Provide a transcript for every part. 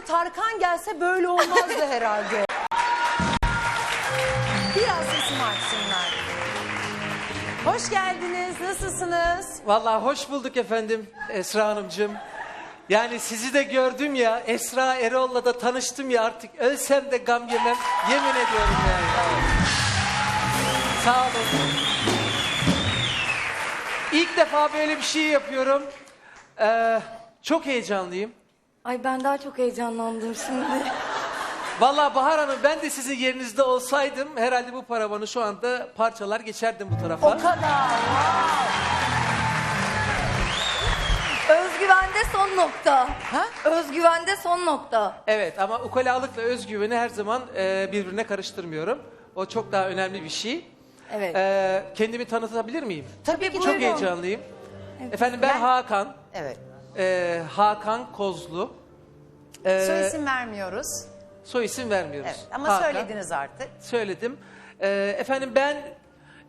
Yanına Tarkan gelse böyle olmazdı herhalde. Biraz sesimi açsınlar. Hoş geldiniz. Nasılsınız? Vallahi hoş bulduk efendim Esra Hanımcığım. Yani sizi de gördüm ya, Esra Erol'la da tanıştım ya artık ölsem de gam yemem. Yemin ediyorum yani. Sağ olun. İlk defa böyle bir şey yapıyorum. Ee, çok heyecanlıyım. Ay ben daha çok heyecanlandım şimdi. Vallahi Bahar Hanım ben de sizin yerinizde olsaydım herhalde bu paravanı şu anda parçalar geçerdim bu tarafa. O kadar. Özgüvende son nokta. Ha? Özgüvende son nokta. Evet ama ukalalıkla özgüveni her zaman e, birbirine karıştırmıyorum. O çok daha önemli bir şey. Evet. E, kendimi tanıtabilir miyim? Tabii ki Çok buyurun. heyecanlıyım. Efendim ben, Ben- Hakan. Evet. E, Hakan Kozlu. E, Soy isim vermiyoruz. soy isim vermiyoruz. Evet. Ama Hakan. söylediniz artık. Söyledim. E, efendim ben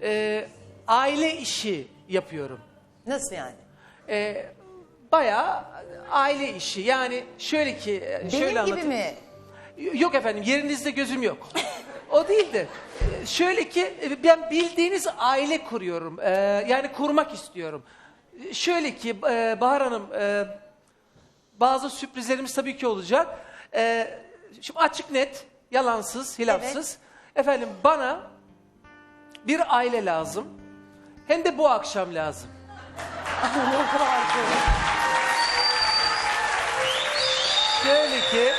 e, aile işi yapıyorum. Nasıl yani? E, bayağı aile işi. Yani şöyle ki, e, Benim şöyle gibi anlatayım. mi? Yok efendim yerinizde gözüm yok. O değil de şöyle ki e, ben bildiğiniz aile kuruyorum. E, yani kurmak istiyorum. Şöyle ki e, Bahar Hanım e, bazı sürprizlerimiz tabii ki olacak. E, Şimdi açık net, yalansız, hilafsız. Efendim bana bir aile lazım. Hem de bu akşam lazım. Şöyle ki